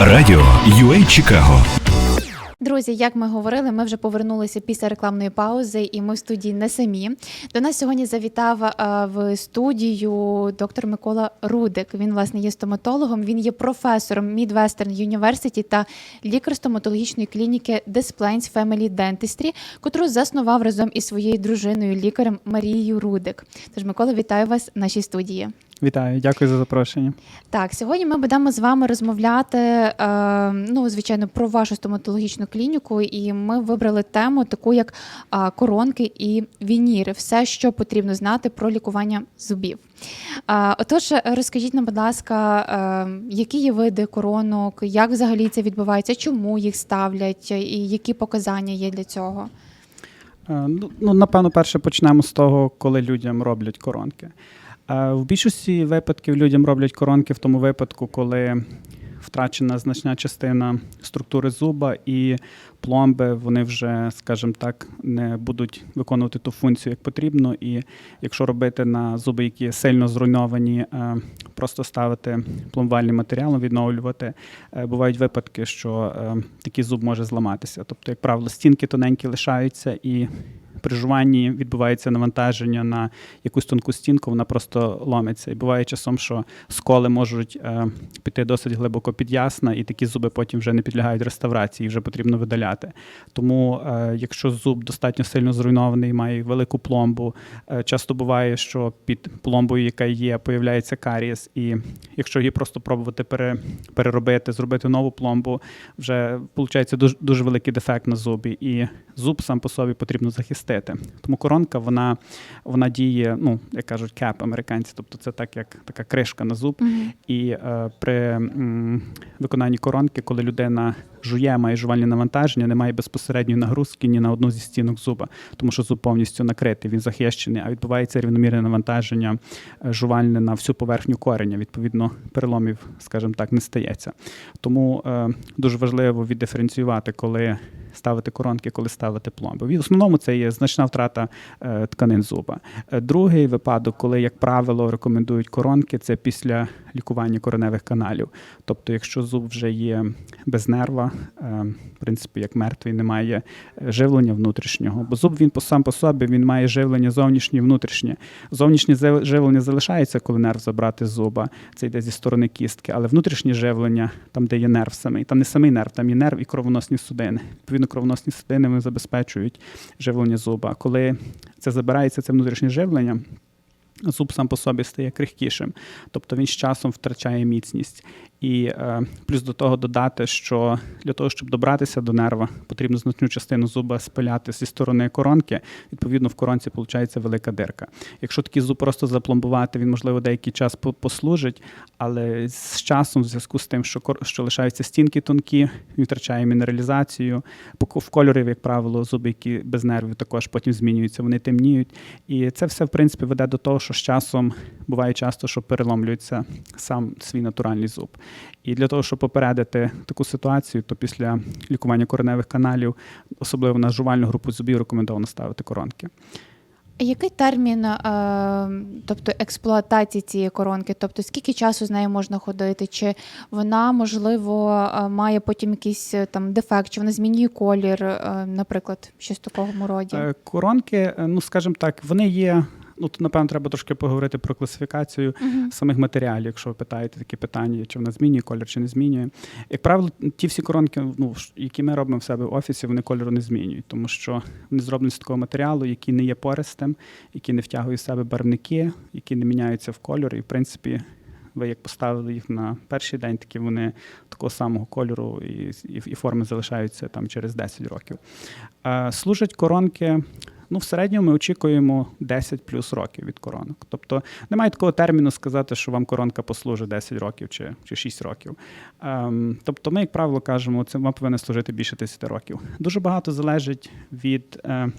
Радіо UA Чикаго. Друзі, як ми говорили, ми вже повернулися після рекламної паузи, і ми в студії не самі. До нас сьогодні завітав е, в студію доктор Микола Рудик. Він власне є стоматологом. Він є професором Midwestern University та лікар стоматологічної клініки Displains Family Dentistry, котру заснував разом із своєю дружиною, лікарем Марією Рудик. Тож, Микола, вітаю вас в нашій студії. Вітаю, дякую за запрошення. Так, сьогодні ми будемо з вами розмовляти, е, ну, звичайно, про вашу стоматологічну клініку, і ми вибрали тему таку, як е, коронки і вініри, все, що потрібно знати про лікування зубів. Е, отож, розкажіть нам, будь ласка, е, які є види коронок, як взагалі це відбувається, чому їх ставлять, і які показання є для цього? Е, Ну, ну, напевно, перше почнемо з того, коли людям роблять коронки. В більшості випадків людям роблять коронки в тому випадку, коли втрачена значна частина структури зуба і пломби, вони вже, скажімо так, не будуть виконувати ту функцію, як потрібно. І якщо робити на зуби, які сильно зруйновані, е, просто ставити пломбувальний матеріал, відновлювати, е, бувають випадки, що е, такий зуб може зламатися. Тобто, як правило, стінки тоненькі лишаються і. При жуванні відбувається навантаження на якусь тонку стінку, вона просто ломиться. І буває часом, що сколи можуть е, піти досить глибоко під ясна, і такі зуби потім вже не підлягають реставрації, вже потрібно видаляти. Тому, е, якщо зуб достатньо сильно зруйнований, має велику пломбу, е, часто буває, що під пломбою, яка є, появляється карієс, і якщо її просто пробувати пере, переробити, зробити нову пломбу, вже виходить дуже, дуже великий дефект на зубі, і зуб сам по собі потрібно захистити. Тому коронка вона, вона діє, ну як кажуть, кеп американці, тобто це так як така кришка на зуб. І е, при м, виконанні коронки, коли людина жує, має жувальні навантаження, немає безпосередньої нагрузки ні на одну зі стінок зуба, тому що зуб повністю накритий, він захищений, а відбувається рівномірне навантаження е, жувальне на всю поверхню кореня. Відповідно, переломів, скажімо так, не стається. Тому е, дуже важливо віддиференціювати, коли ставити коронки, коли ставити пломби. В основному це є значна втрата е, тканин зуба. Е, Другий випадок, коли, як правило, рекомендують коронки, це після лікування кореневих каналів. Тобто, якщо зуб вже є без нерва, е, в принципі, як мертвий, немає живлення внутрішнього. Бо зуб він сам по собі він має живлення зовнішнє і внутрішнє. Зовнішнє живлення залишається, коли нерв забрати з зуба. Це йде зі сторони кістки, але внутрішнє живлення, там, де є нерв самий, там не самий нерв, там є нерв і кровоносні судини. Відповідно, кровоносні судини вони забезпечують живлення зуба. Коли це забирається, це внутрішнє живлення. Зуб сам по собі стає крихкішим, тобто він з часом втрачає міцність. І е, плюс до того додати, що для того, щоб добратися до нерва, потрібно значну частину зуба спиляти зі сторони коронки. Відповідно, в коронці виходить велика дирка. Якщо такий зуб просто запломбувати, він можливо деякий час по- послужить, але з часом, в зв'язку з тим, що що лишаються стінки тонкі, він втрачає мінералізацію. В кольорі, як правило, зуби, які без нервів, також потім змінюються, вони темніють. І це все, в принципі, веде до того, що з часом буває часто, що переломлюється сам свій натуральний зуб. І для того, щоб попередити таку ситуацію, то після лікування кореневих каналів, особливо на жувальну групу зубів, рекомендовано ставити коронки. Який термін, е, тобто експлуатації цієї коронки? Тобто скільки часу з нею можна ходити? Чи вона можливо е, має потім якийсь е, там дефект, чи вона змінює колір, наприклад, щось в такому роді? Коронки, ну скажімо так, вони є. Ну, тут, напевно, треба трошки поговорити про класифікацію Мгм. самих матеріалів, якщо ви питаєте такі питання, чи вона змінює колір, чи не змінює. Як правило, ті всі коронки, ну, які ми робимо в себе в офісі, вони кольору не змінюють, тому що вони зроблені з такого матеріалу, який не є пористим, який не втягує в себе барвники, які не міняються в кольорі. І, в принципі, ви як поставили їх на перший день, такі вони такого самого кольору і, і, і форми залишаються там через 10 років. Е, служать коронки. Ну, в середньому ми очікуємо 10 плюс років від коронок. Тобто немає такого терміну сказати, що вам коронка послужить 10 років чи, чи 6 років. Ем, тобто, ми, як правило, кажемо, це вам повинно служити більше 10 років. Дуже багато залежить від е,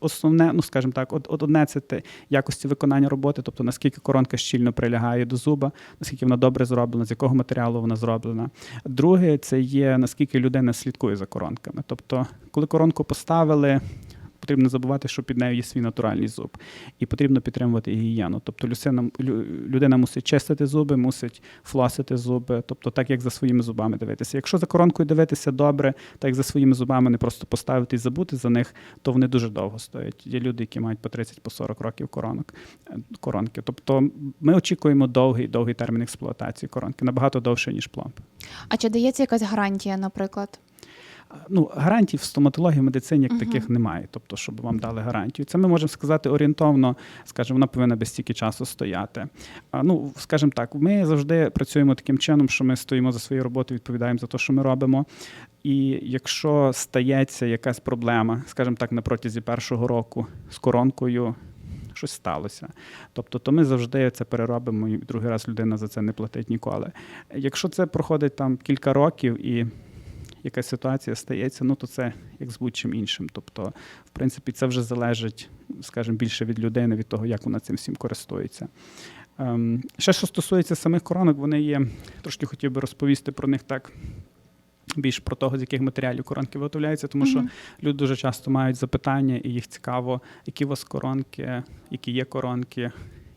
основне, ну скажімо так, от одне це те якості виконання роботи, тобто наскільки коронка щільно прилягає до зуба, наскільки вона добре зроблена, з якого матеріалу вона зроблена. Друге, це є наскільки людина слідкує за коронками. Тобто, коли коронку поставили, потрібно забувати, що під нею є свій натуральний зуб, і потрібно підтримувати гігієну. Тобто людина, лю- людина мусить чистити зуби, мусить флосити зуби, тобто так як за своїми зубами дивитися. Якщо за коронкою дивитися добре, так як за своїми зубами не просто поставити і забути за них, то вони дуже довго стоять. Є люди, які мають по 30 по 40 років коронок коронки. Тобто ми очікуємо довгий довгий термін експлуатації коронки, набагато довше ніж пломб. А чи дається якась гарантія, наприклад? Ну, гарантій в стоматології в медицині як Мгм. таких немає, тобто, щоб вам дали гарантію. Це ми можемо сказати орієнтовно, скажімо, вона повинна без стільки часу стояти. А, ну, скажімо так, ми завжди працюємо таким чином, що ми стоїмо за свою роботу, відповідаємо за те, що ми робимо. І якщо стається якась проблема, скажімо так, на протязі першого року з коронкою. Щось сталося. Тобто, то ми завжди це переробимо, і другий раз людина за це не платить ніколи. Якщо це проходить там кілька років і якась ситуація стається, ну то це як з будь-чим іншим. Тобто, в принципі, це вже залежить, скажімо, більше від людини, від того, як вона цим всім користується. Ем, ще що стосується самих коронок, вони є, трошки хотів би розповісти про них так. Більш про того, з яких матеріалів коронки виготовляються, тому що люди дуже часто мають запитання, і їх цікаво, які у вас коронки, які є коронки,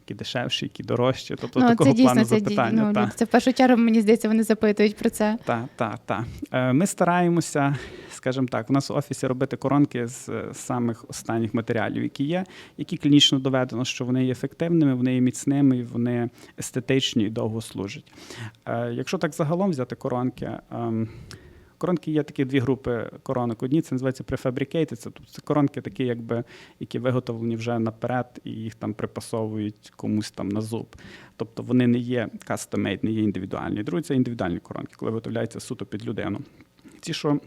які дешевші, які дорожчі. Тобто ну, такого це дійсно плану це, запитання. ну, та. це в першу чергу, мені здається, вони запитують про це. Так, так, так. Е, Ми стараємося, скажімо так, у нас в офісі робити коронки з е, самих останніх матеріалів, які є, які клінічно доведено, що вони є ефективними, вони є міцними, і вони естетичні і довго служать. Е, Якщо так загалом взяти коронки. Коронки є такі дві групи коронок. Одні це називається prefabricated, це, тобто це коронки такі, якби, які виготовлені вже наперед, і їх там припасовують комусь там на зуб. Тобто вони не є custom-made, не є індивідуальні. Другі це індивідуальні коронки, коли виготовляються суто під людину. Ці, що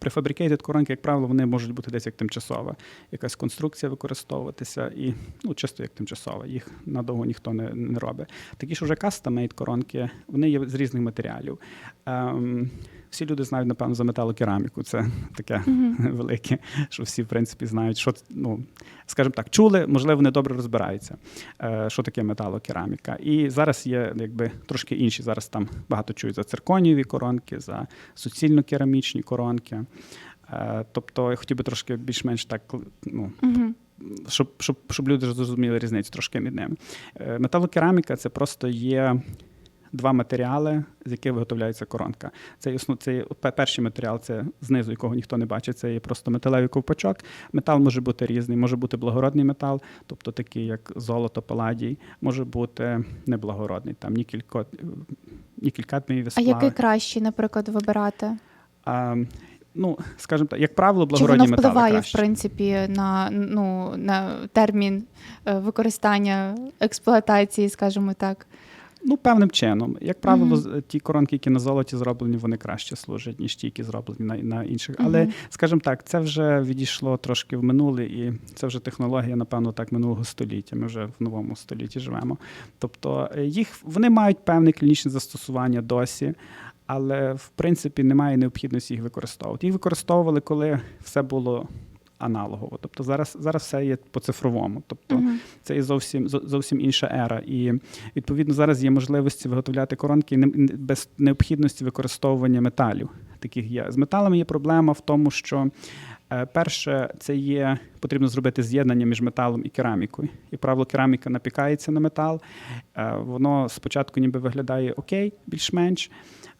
Prefabricated коронки, як правило, вони можуть бути десь як тимчасова. Якась конструкція використовуватися і ну, чисто як тимчасова. Їх надовго ніхто не, не робить. Такі ж уже custom-made коронки, вони є з різних матеріалів. Ем, всі люди знають, напевно, за металокераміку. Це таке велике, що всі, в принципі, знають, що, ну, скажімо так, чули, можливо, не добре розбираються, е, що таке металокераміка. І зараз є якби трошки інші. Зараз там багато чують за цирконієві коронки, за суцільно-керамічні коронки. Е, Тобто я хотів би трошки більш-менш так, ну, Угу. щоб, щоб, щоб люди зрозуміли різницю трошки між ними. Е, Металокераміка це просто є два матеріали, з яких виготовляється коронка. Це, є це перший матеріал, це знизу, якого ніхто не бачить, це є просто металевий ковпачок. Метал може бути різний, може бути благородний метал, тобто такий, як золото, паладій, може бути неблагородний, там нікель, ко- нікель кадмієві А який краще, наприклад, вибирати? А, ну, скажімо так, як правило, Чи благородні воно метали впливає, в принципі, на, ну, на термін е, використання експлуатації, скажімо так? Ну, певним чином. Як правило, з- ті коронки, які на золоті зроблені, вони краще служать, ніж ті, які зроблені на, на інших. Але, Мгм. скажімо так, це вже відійшло трошки в минуле, і це вже технологія, напевно, так минулого століття. Ми вже в новому столітті живемо. Тобто е, їх вони мають певне клінічне застосування досі. Але в принципі немає необхідності їх використовувати. Їх використовували, коли все було аналогово. Тобто зараз, зараз все є по цифровому. Тобто Мгм. це є зовсім зовсім інша ера. І відповідно зараз є можливості виготовляти коронки без необхідності використовування металів. Таких є з металами. Є проблема в тому, що е, перше, це є потрібно зробити з'єднання між металом і керамікою. І правило, кераміка напікається на метал. Е, Воно спочатку ніби виглядає окей, більш-менш.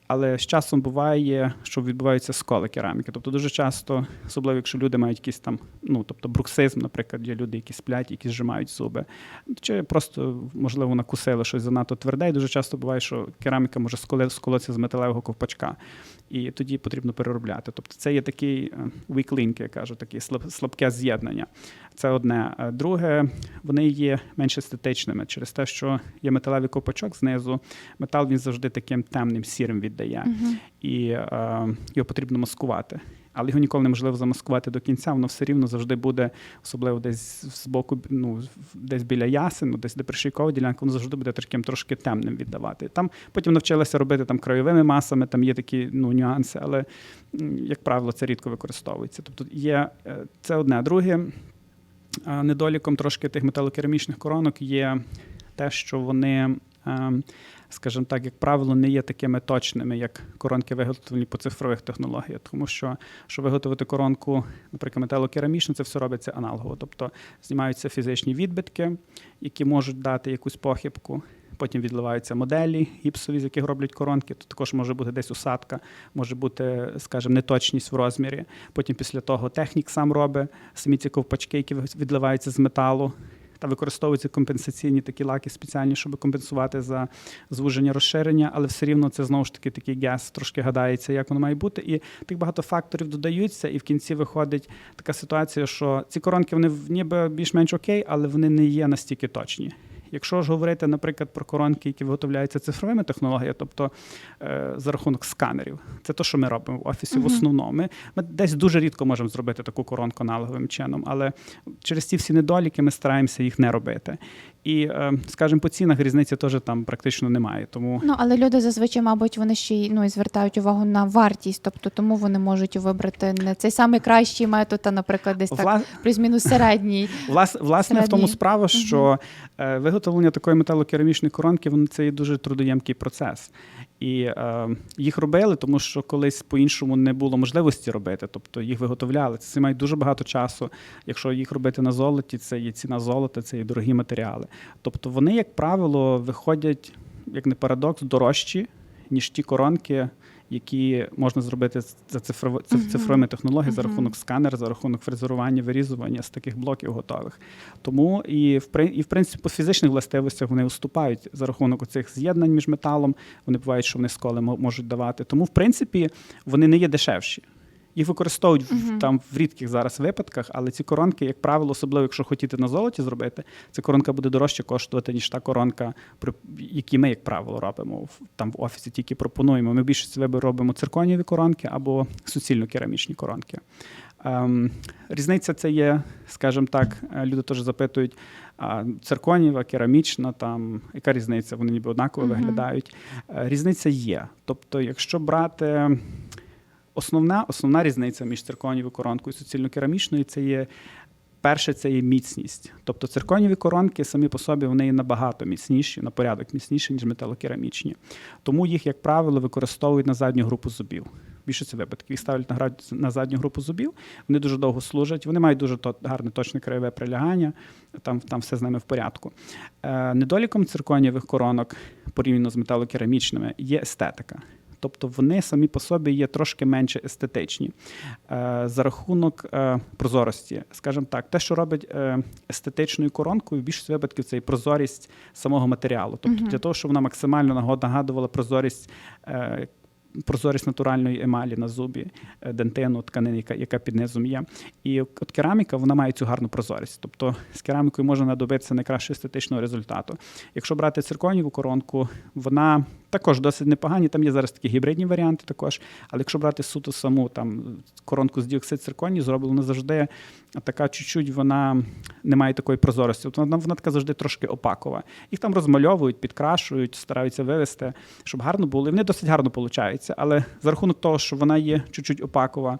Але з часом буває, що відбуваються сколи кераміки. Тобто дуже часто, особливо якщо люди мають якісь там, ну тобто бруксизм, наприклад, є люди, які сплять, які зжимають зуби, чи просто, можливо, накусили щось занадто тверде, і дуже часто буває, що кераміка може сколотися з металевого ковпачка, і тоді потрібно переробляти. Тобто це є такий е, weak link, я кажу, таке слаб- слабке з'єднання. Це одне. Друге, вони є менш естетичними через те, що є металевий ковпачок знизу. Метал він завжди таким темним сірим віддає, Мгм. і е, його потрібно маскувати. Але його ніколи неможливо замаскувати до кінця, воно все рівно завжди буде, особливо десь з боку, ну, десь біля ясену, десь де пришийкова ділянка, воно завжди буде таким трошки темним віддавати. Там потім навчилися робити там краєвими масами, там є такі ну, нюанси, але, як правило, це рідко використовується. Тобто є е, це одне. Друге, е, недоліком трошки тих металокерамічних коронок є те, що вони. Скажімо так, як правило, не є такими точними, як коронки виготовлені по цифрових технологіях. Тому що, щоб виготовити коронку, наприклад, металокерамічну, це все робиться аналогово. Тобто знімаються фізичні відбитки, які можуть дати якусь похибку. Потім відливаються моделі гіпсові, з яких роблять коронки. Тут також може бути десь усадка, може бути, скажімо, неточність в розмірі. Потім після того технік сам робить самі ці ковпачки, які відливаються з металу. Та використовуються компенсаційні такі лаки спеціальні, щоб компенсувати за звуження розширення, але все рівно це знову ж таки такий гес, трошки гадається, як воно має бути. І так багато факторів додаються, і в кінці виходить така ситуація, що ці коронки вони ніби більш-менш окей, але вони не є настільки точні. Якщо ж говорити, наприклад, про коронки, які виготовляються цифровими технологіями, тобто е, за рахунок сканерів, це те, що ми робимо в офісі в основному. Ми, ми десь дуже рідко можемо зробити таку коронку аналоговим чином, але через ці всі недоліки ми стараємося їх не робити. І, е, скажімо, по цінах різниці теж там практично немає. Тому Ну але люди зазвичай, мабуть, вони ще й ну і звертають увагу на вартість, тобто тому вони можуть вибрати не цей самий кращий метод, а, наприклад, десь так Вла- плюс-мінус середній. Влас, власне, в тому справа, що е, виготовлення такої металокерамічної коронки воно це є дуже трудоємкий процес. І е, їх робили, тому що колись по-іншому не було можливості робити. Тобто їх виготовляли. Це займає дуже багато часу. Якщо їх робити на золоті, це є ціна золота, це є дорогі матеріали. Тобто вони, як правило, виходять, як не парадокс, дорожчі, ніж ті коронки, які можна зробити за цифрово, циф- цифровими технологіями за рахунок сканера, за рахунок фрезерування, вирізування з таких блоків готових. Тому і в і в принципі по фізичних властивостях вони уступають за рахунок цих з'єднань між металом. Вони бувають, що вони сколи мо- можуть давати. Тому, в принципі, вони не є дешевші. Їх використовують в, там в рідких зараз випадках, але ці коронки, як правило, особливо якщо хотіти на золоті зробити, ця коронка буде дорожче коштувати, ніж та коронка, які ми, як правило, робимо в- там в офісі, тільки пропонуємо. Ми в більшості виборів робимо цирконієві коронки або суцільно-керамічні коронки. Ем, різниця це є, скажімо так, е, люди теж запитують, а цирконієва, керамічна, там яка різниця? Вони ніби однаково виглядають. Е, Різниця є. Тобто, якщо брати основна, основна різниця між цирконієвою коронкою і суцільно-керамічною це є. Перше, це є міцність. Тобто цирконіві коронки самі по собі вони є набагато міцніші, на порядок міцніші, ніж металокерамічні. Тому їх, як правило, використовують на задню групу зубів. Більшості випадків їх ставлять на, задню групу зубів. Вони дуже довго служать, вони мають дуже гарне точне краєве прилягання, там, там все з ними в порядку. Е, недоліком цирконієвих коронок, порівняно з металокерамічними, є естетика. Тобто вони самі по собі є трошки менше естетичні е, за рахунок е, прозорості. Скажімо так, те, що робить е, естетичною коронкою, в більшості випадків це і прозорість самого матеріалу. Тобто для того, щоб вона максимально нагадувала прозорість. Прозорість натуральної емалі на зубі, дентину, тканини, яка, яка під низом є. І от кераміка вона має цю гарну прозорість. Тобто з керамікою можна добитися найкращого естетичного результату. Якщо брати цирконіву коронку, вона також досить непогані. Там є зараз такі гібридні варіанти також. Але якщо брати суто саму там коронку з діоксид цирконії, зроблена завжди така чуть-чуть вона не має такої прозорості. Тобто вона, вона така завжди трошки опакова. Їх там розмальовують, підкрашують, стараються вивести, щоб гарно було. І вони досить гарно получаються. Але за рахунок того, що вона є чуть-чуть опакова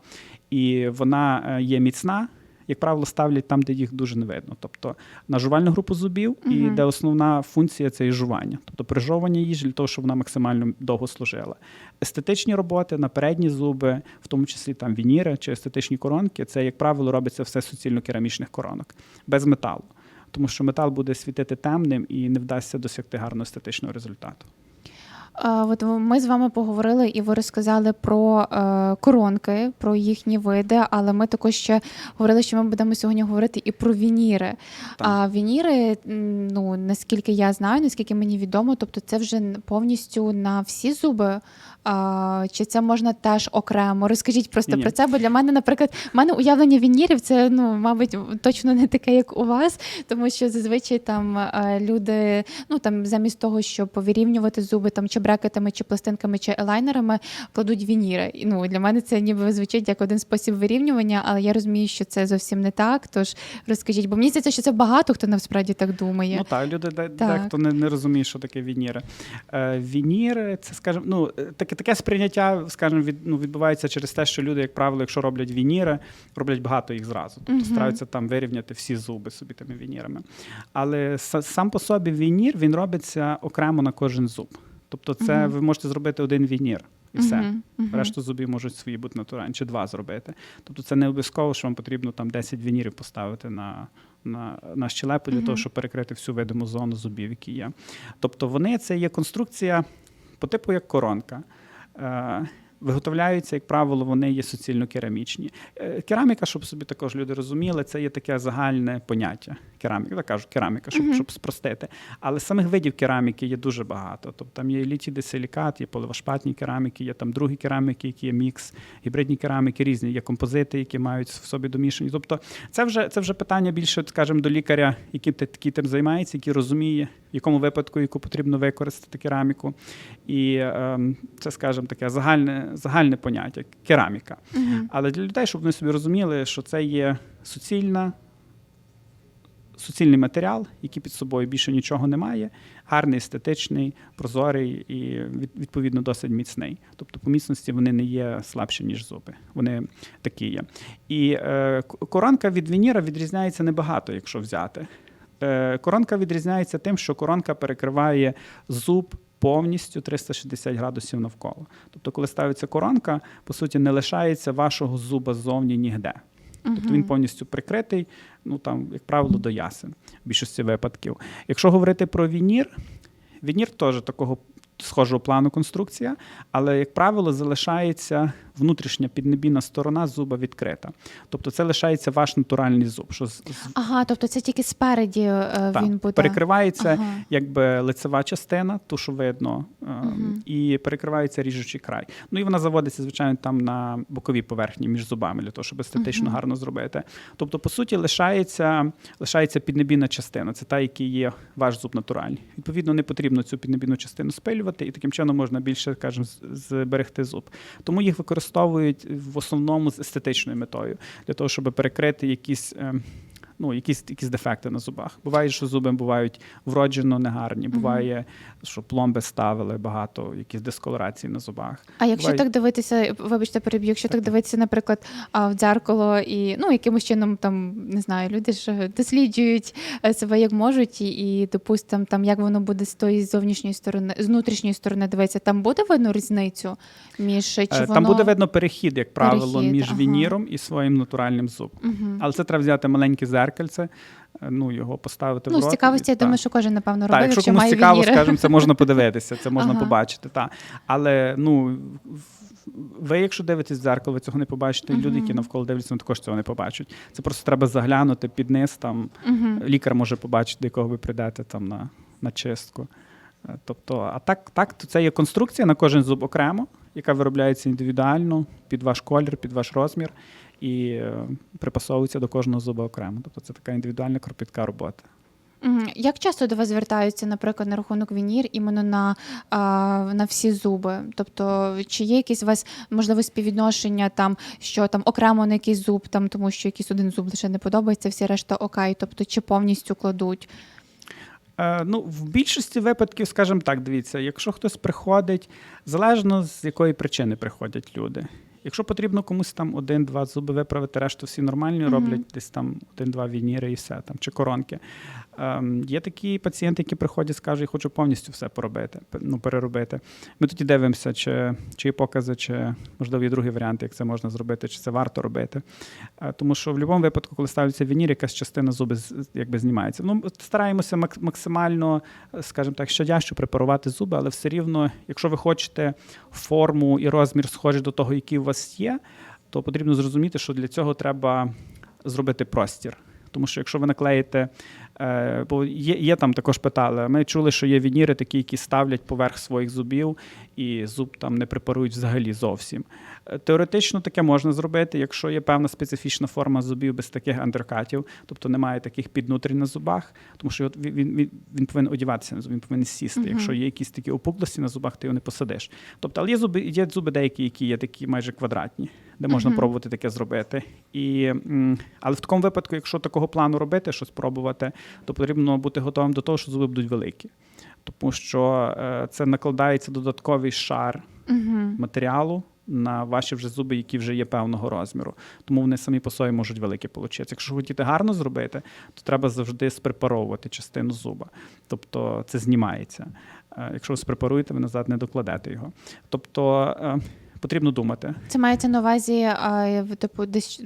і вона е, є міцна. Як правило, ставлять там, де їх дуже не видно. Тобто на жувальну групу зубів, і де основна функція це є жування, тобто прижовування їжі для того, щоб вона максимально довго служила. Естетичні роботи на передні зуби, в тому числі там вініри чи естетичні коронки, це, як правило, робиться все суцільно-керамічних коронок, без металу. Тому що метал буде світити темним і не вдасться досягти гарного естетичного результату. А, От ми з вами поговорили, і ви розказали про е, коронки, про їхні види, але ми також ще говорили, що ми будемо сьогодні говорити і про вініри. А вініри, ну наскільки я знаю, наскільки мені відомо, тобто це вже повністю на всі зуби. А, чи це можна теж окремо? Розкажіть просто Ні-ні. про це, бо для мене, наприклад, в мене уявлення вінірів це ну, мабуть, точно не таке, як у вас, тому що зазвичай там е, люди, ну там замість того, щоб вирівнювати зуби там чи брекетами, чи пластинками, чи елайнерами, кладуть вініри. І, Ну для мене це ніби звучить як один спосіб вирівнювання, але я розумію, що це зовсім не так. Тож розкажіть, бо мені здається, що це багато хто насправді так думає. Ну так, люди Так. дехто не, не розуміє, що таке вініри. Е, вініри, це, скажімо, ну, таке, таке сприйняття, скажімо, від, ну, відбувається через те, що люди, як правило, якщо роблять вініри, роблять багато їх зразу. Тобто Мгм. стараються там вирівняти всі зуби собі тими вінірами. Але сам по собі вінір він робиться окремо на кожен зуб. Тобто, це Мгм. ви можете зробити один вінір і все. Мгм, мгм. Решту зубів можуть свої бути натуральні, чи два зробити. Тобто це не обов'язково, що вам потрібно там 10 вінірів поставити на, на, на щелепу для Мгм. того, щоб перекрити всю видиму зону зубів, які є. Тобто вони це є конструкція по типу як коронка. Е, Виготовляються, як правило, вони є суцільно керамічні. Е, Кераміка, щоб собі також люди розуміли, це є таке загальне поняття. Кераміка, так кажуть, кераміка, щоб, Мгм. щоб спростити. Але самих видів кераміки є дуже багато. Тобто там є літідесилікат, є поливошпатні кераміки, є там другі кераміки, які є мікс, гібридні кераміки різні, є композити, які мають в собі домішані. Тобто це вже, це вже питання більше, скажімо, до лікаря, яким ти- такий тим займається, який розуміє, в якому випадку яку потрібно використати кераміку. І ем, це, скажімо, таке загальне, загальне поняття кераміка. Мгм. Але для людей, щоб вони собі розуміли, що це є суцільна, суцільний матеріал, який під собою більше нічого не має, гарний, естетичний, прозорий і відповідно досить міцний. Тобто по міцності вони не є слабші, ніж зуби. Вони такі є. І е, коронка від вініра відрізняється небагато, якщо взяти. Е, коронка відрізняється тим, що коронка перекриває зуб повністю 360 градусів навколо. Тобто, коли ставиться коронка, по суті, не лишається вашого зуба ззовні нігде. Тобто він повністю прикритий, ну там, як правило, до ясен в більшості випадків. Якщо говорити про вінір, вінір теж такого схожого плану конструкція, але, як правило, залишається внутрішня піднебійна сторона зуба відкрита. Тобто це лишається ваш натуральний зуб. Що з- з- Ага, тобто це тільки спереді е, так, він буде. перекривається Ага. якби лицева частина, ту, що видно, е, Мгм. і перекривається ріжучий край. Ну і вона заводиться, звичайно, там на боковій поверхні між зубами, для того, щоб естетично Мгм. гарно зробити. Тобто, по суті, лишається, лишається піднебійна частина. Це та, який є ваш зуб натуральний. Відповідно, не потрібно цю піднебійну частину спилювати, і таким чином можна більше, скажімо, з- зберегти зуб. Тому їх використовують в основному з естетичною метою, для того, щоб перекрити якісь. Ну, якісь, якісь дефекти на зубах. Буває, що зуби бувають вроджено негарні, буває, що пломби ставили багато, якісь дисколорації на зубах. А якщо Буває- так дивитися, вибачте, переб'ю, якщо так дивитися, наприклад, в дзеркало і ну якимось чином там не знаю, люди ж досліджують е, себе як можуть, і, і допустимо, там як воно буде з тої зовнішньої сторони, з внутрішньої сторони дивитися, там буде видно різницю між чи Е, воно Там буде видно перехід, як правило, Перехід, між ага. вініром і своїм натуральним зубом. Мгм. Але це треба взяти маленьке зеркальце, е, ну, його поставити в Ну, рот. з цікавості, я та. думаю, що кожен, напевно, Так, робив, якщо якщо комусь має цікаво, вініри. скажімо, це можна подивитися, це можна Ага. побачити. Та. Але ну, ви, якщо дивитесь в дзеркало, ви цього не побачите. і Люди, які навколо дивляться, вони також цього не побачать. Це просто треба заглянути під низ. Там Мгм. лікар може побачити, до якого ви прийдете там на, на чистку. Е, Тобто, а так, так, то це є конструкція на кожен зуб окремо, яка виробляється індивідуально під ваш колір, під ваш розмір, і е, припасовується до кожного зуба окремо. Тобто це така індивідуальна кропітка робота. Як часто до вас звертаються, наприклад, на рахунок вінір іменно на, на всі зуби? Тобто, чи є якісь у вас можливо співвідношення там, що там окремо на якийсь зуб, там тому що якийсь один зуб лише не подобається, всі решта окей, тобто чи повністю кладуть? Е, ну, в більшості випадків, скажімо так, дивіться, якщо хтось приходить, залежно з якої причини приходять люди. Якщо потрібно комусь там один-два зуби виправити, решту всі нормальні Мгм. роблять десь там один-два вініри і все там, чи коронки. Ем, є такі пацієнти, які приходять, скажуть, я хочу повністю все поробити, ну, переробити. Ми тоді дивимося, чи, чи є покази, чи можливо є другі варіанти, як це можна зробити, чи це варто робити. Е, Тому що в будь-якому випадку, коли ставиться вінір, якась частина зуби якби знімається. Ну, стараємося максимально, е, скажімо так, щодящо препарувати зуби, але все рівно, якщо ви хочете форму і розмір схожий до того, який у вас є, то потрібно зрозуміти, що для цього треба зробити простір. Тому що якщо ви наклеїте, бо є, є там також питали. Ми чули, що є вініри, такі, які ставлять поверх своїх зубів, і зуб там не препарують взагалі зовсім. Е, Теоретично таке можна зробити, якщо є певна специфічна форма зубів без таких андеркатів, тобто немає таких піднутрень на зубах, тому що він, він, він, він повинен одіватися на зуб, він повинен сісти. Мгм. Якщо є якісь такі опуклості на зубах, ти його не посадиш. Тобто, але є зуби, є зуби деякі, які є такі майже квадратні, де можна Мгм. пробувати таке зробити. І, але в такому випадку, якщо такого плану робити, щось пробувати, то потрібно бути готовим до того, що зуби будуть великі. Тому що е, це накладається додатковий шар Угу. матеріалу на ваші вже зуби, які вже є певного розміру. Тому вони самі по собі можуть великі получитися. Якщо хотіти гарно зробити, то треба завжди спрепаровувати частину зуба. Тобто це знімається. Е, Якщо ви спрепаруєте, ви назад не докладете його. Тобто е, потрібно думати. Це мається на увазі, а, типу, десь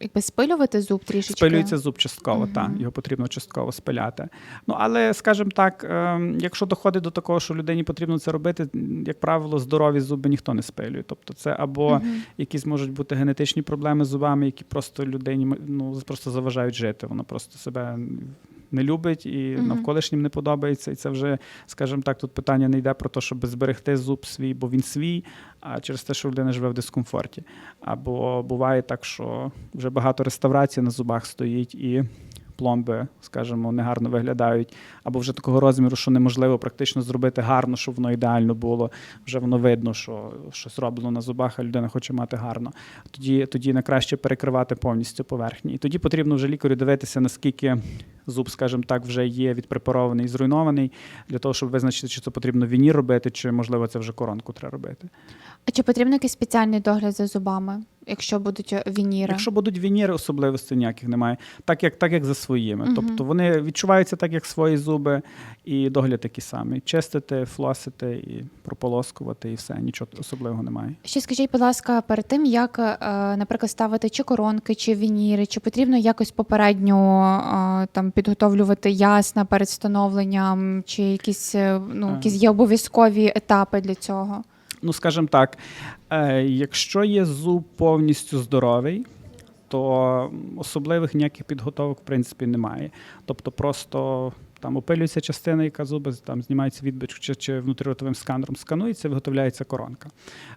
якби спилювати зуб трішечки. Спилюється зуб частково, Мгм. так, його потрібно частково спиляти. Ну, але, скажімо так, е, якщо доходить до такого, що людині потрібно це робити, як правило, здорові зуби ніхто не спилює. Тобто це або Мгм. якісь можуть бути генетичні проблеми з зубами, які просто людині ну, просто заважають жити. Вона просто себе не любить і угу. навколишнім не подобається. І це вже, скажімо так, тут питання не йде про те, щоб зберегти зуб свій, бо він свій, а через те, що людина живе в дискомфорті. Або буває так, що вже багато реставрацій на зубах стоїть і. Пломби, скажімо, негарно виглядають, або вже такого розміру, що неможливо практично зробити гарно, щоб воно ідеально було. Вже воно видно, що щось роблено на зубах, а людина хоче мати гарно. Тоді, тоді найкраще перекривати повністю поверхні. І тоді потрібно вже лікарю дивитися, наскільки зуб, скажімо так, вже є відпрепарований і зруйнований, для того, щоб визначити, чи це потрібно вінір робити, чи можливо це вже коронку треба робити. А чи потрібен якийсь спеціальний догляд за зубами, якщо будуть вініри? Якщо будуть вініри, особливостей ніяких немає, так як, так як за своїми. Мгм. Тобто вони відчуваються так, як свої зуби, і догляд такий самий. Чистити, флосити і прополоскувати, і все. Нічого особливого немає. Ще скажіть, будь ласка, перед тим як, е, наприклад, ставити чи коронки, чи вініри, чи потрібно якось попередньо е, там підготовлювати ясна перед встановленням, чи якісь е, ну якісь є обов'язкові етапи для цього? Ну, скажімо так, якщо є зуб повністю здоровий, то особливих ніяких підготовок в принципі немає. Тобто просто там опилюється частина, яка зуби, там знімається відбиток чи, чи внутріротовим сканером сканується, виготовляється коронка.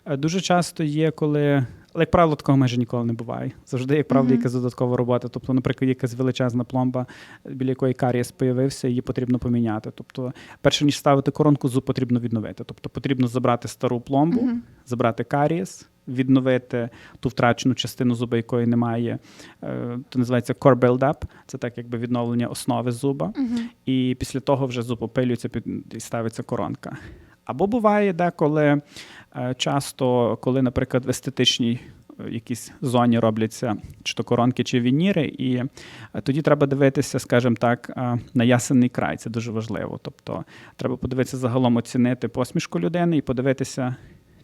Е, Дуже часто є, коли. Але, як правило, такого майже ніколи не буває. Завжди, як правило, Мгм. якась додаткова робота. Тобто, наприклад, якась величезна пломба, біля якої карієс появився, її потрібно поміняти. Тобто, перше ніж ставити коронку, зуб потрібно відновити. Тобто потрібно забрати стару пломбу, Мгм. забрати карієс, відновити ту втрачену частину зуба, якої немає. Е, То називається core build-up. Це так, якби відновлення основи зуба. Мгм. І після того вже зуб опилюється під і ставиться коронка. Або буває деколи е, часто, коли, наприклад, в естетичній е, якійсь зоні робляться чи то коронки, чи вініри, і тоді треба дивитися, скажімо так, на ясенний край. Це дуже важливо. Тобто треба подивитися загалом оцінити посмішку людини і подивитися.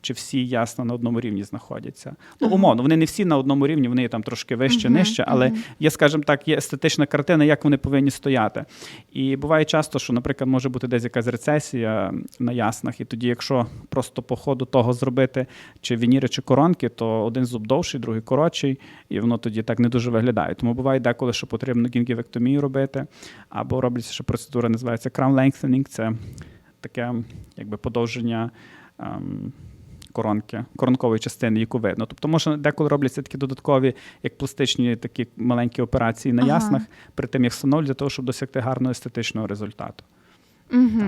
Чи всі ясно на одному рівні знаходяться? Ну, умовно, вони не всі на одному рівні, вони там трошки вище, нижче, але є, скажімо так, є естетична картина, як вони повинні стояти. І буває часто, що, наприклад, може бути десь якась рецесія на яснах, і тоді, якщо просто по ходу того зробити чи вініри, чи коронки, то один зуб довший, другий коротший, і воно тоді так не дуже виглядає. Тому буває деколи, що потрібно гінгівектомію робити, або робиться ще процедура, називається crown lengthening, це таке якби подовження. ем, Коронки, коронкової частини, яку видно. Тобто, може, деколи робляться такі додаткові, як пластичні такі маленькі операції на Ага. яснах, перед тим як встановлюють, для того, щоб досягти гарного естетичного результату. Угу.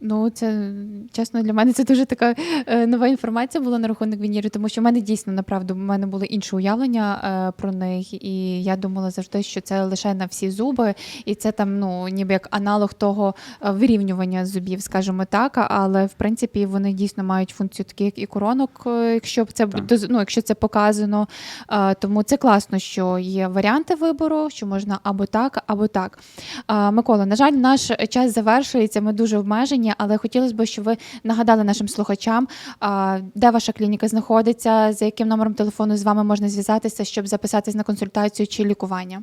Ну, це чесно для мене це дуже така е, нова інформація була на рахунок вінірів, тому що в мене дійсно направду в мене були інші уявлення е, про них, і я думала завжди, що це лише на всі зуби, і це там ну ніби як аналог того е, вирівнювання зубів, скажімо так. Але в принципі вони дійсно мають функцію такі, як і коронок, е, якщо це Так. ну, якщо це показано. Е, Тому це класно, що є варіанти вибору, що можна або так, або так. А, Микола, на жаль, наш час завершується. Ми дуже обмежені, але хотілося б, щоб ви нагадали нашим слухачам, де ваша клініка знаходиться, за яким номером телефону з вами можна зв'язатися, щоб записатись на консультацію чи лікування.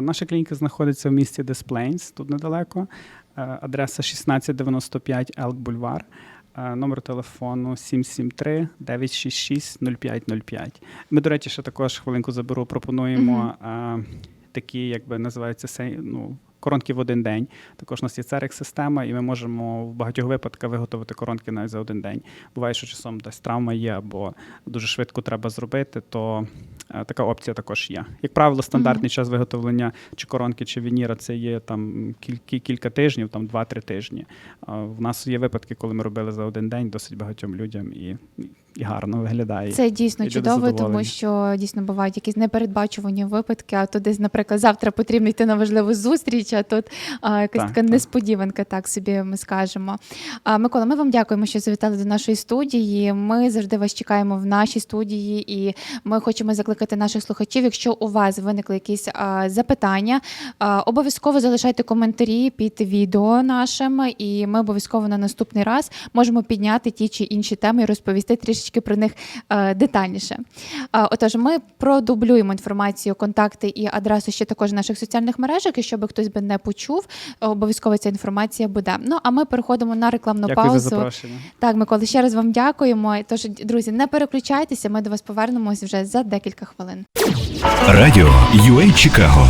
Наша клініка знаходиться в місті Десплейнс, тут недалеко. Адреса 1695 Елк Бульвар. Номер телефону 773 966 0505. Ми, до речі, ще також хвилинку заберу. Пропонуємо е, такі, як би називаються ну, коронки в один день. Також у нас є церек система, і ми можемо в багатьох випадках виготовити коронки навіть за один день. Буває, що часом десь травма є або дуже швидко треба зробити, то е, така опція також є. Як правило, стандартний час виготовлення чи коронки, чи вініра це є там кілька, кілька тижнів, там 2-3 тижні. В нас є випадки, коли ми робили за один день досить багатьом людям, і і гарно виглядає. Це дійсно І чудово, тому що дійсно бувають якісь непередбачувані випадки. А то десь, наприклад, завтра потрібно йти на важливу зустріч, а тут а, якась Так, така так. несподіванка, так собі ми скажемо. А, Микола, ми вам дякуємо, що завітали до нашої студії. Ми завжди вас чекаємо в нашій студії, і ми хочемо закликати наших слухачів. Якщо у вас виникли якісь а, запитання, а, обов'язково залишайте коментарі під відео нашим, і ми обов'язково на наступний раз можемо підняти ті чи інші теми і розповісти трішечки про них е, детальніше. Отож, ми продублюємо інформацію, контакти і адресу ще також в наших соціальних мережах. І щоб хтось би не почув, обов'язково ця інформація буде. Ну а ми переходимо на рекламну Дякую за паузу. запрошення. Так, Микола, ще раз вам дякуємо. Тож, друзі, не переключайтеся. Ми до вас повернемось вже за декілька хвилин. Радіо UA Чикаго